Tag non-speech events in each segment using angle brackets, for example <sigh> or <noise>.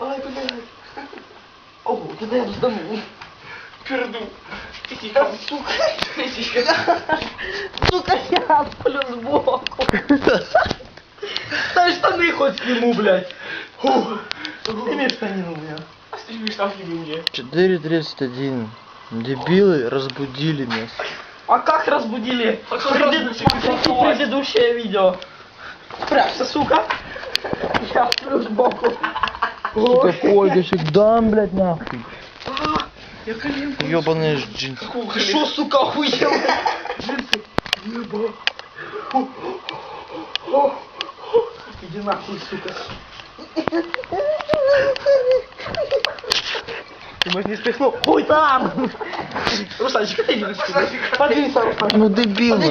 Ай, блядь. О, куди я вздумав? Перду. Тихо, сука. Тихо. Сука, я сплю сбоку. Дай штаны хоть сниму, блядь. Сними штанину, блядь. Сними штаны мне. 4.31. Дебилы разбудили нас. А как разбудили? Так что Предыд- разбудили, Смотрите давай. предыдущее видео. Спрячься, сука. Я сплю сбоку. Сука, Ольгочек, дам, блядь, нахуй. Я коленку. Ёбаные джинсы. Какого Ты шо, сука, охуел? Джинсы. Еба. Иди нахуй, сука. Ты может не спихнул? Хуй там! Русланчик, иди на Подвинься, Руслан. Ну дебил.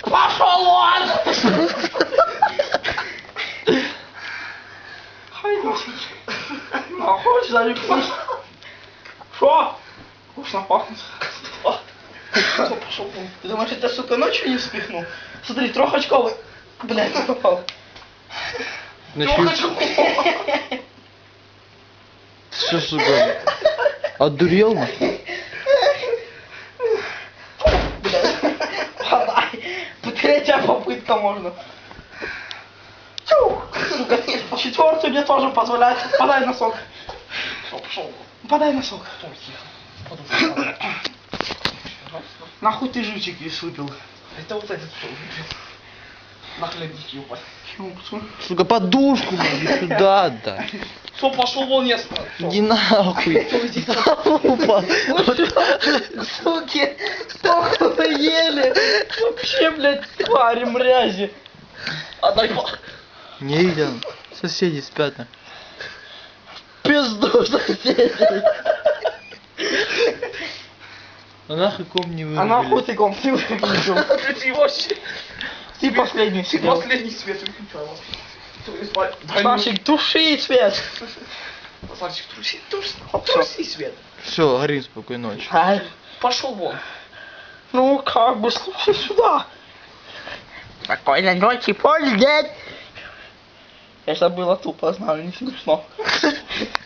Пошел он! А хочешь залюбить? Шо? Вкусно пахнет. Все, пошел вон. Ты думаешь, это, сука, ночью не вспихнул? Смотри, трехочковый. Блядь, попал. Значит, что, сука. Подай. Третья попытка можно. Чух. Сука. Четвертую мне тоже позволяет. Подай носок. Все, пошел. Подай тихо. Подумай. <coughs> Нахуй ты живчик весь выпил. Это вот этот что выпил. На хлебники упасть. Сука, подушку, блядь, сюда отдай. Все, пошел вон, я спал. Иди нахуй. <laughs> Опа. <laughs> Суки, охуели. Вообще, блядь, твари мрази. Отдай па. Не идем. Соседи спят. Пизду <laughs> соседей. А нахуй ком не А нахуй вырубили? ты ком ты выключил? Отключи вообще. Ты последний Ты последний свет выключал. Ты Сашик, туши свет. Сашик, труси, Всё. труси свет. Все, горим, спокойной ночи. Ай, Пошел вон. ну как бы, слушай сюда. Спокойной ночи, полдень. Это было тупо, знаю, не смешно. <laughs>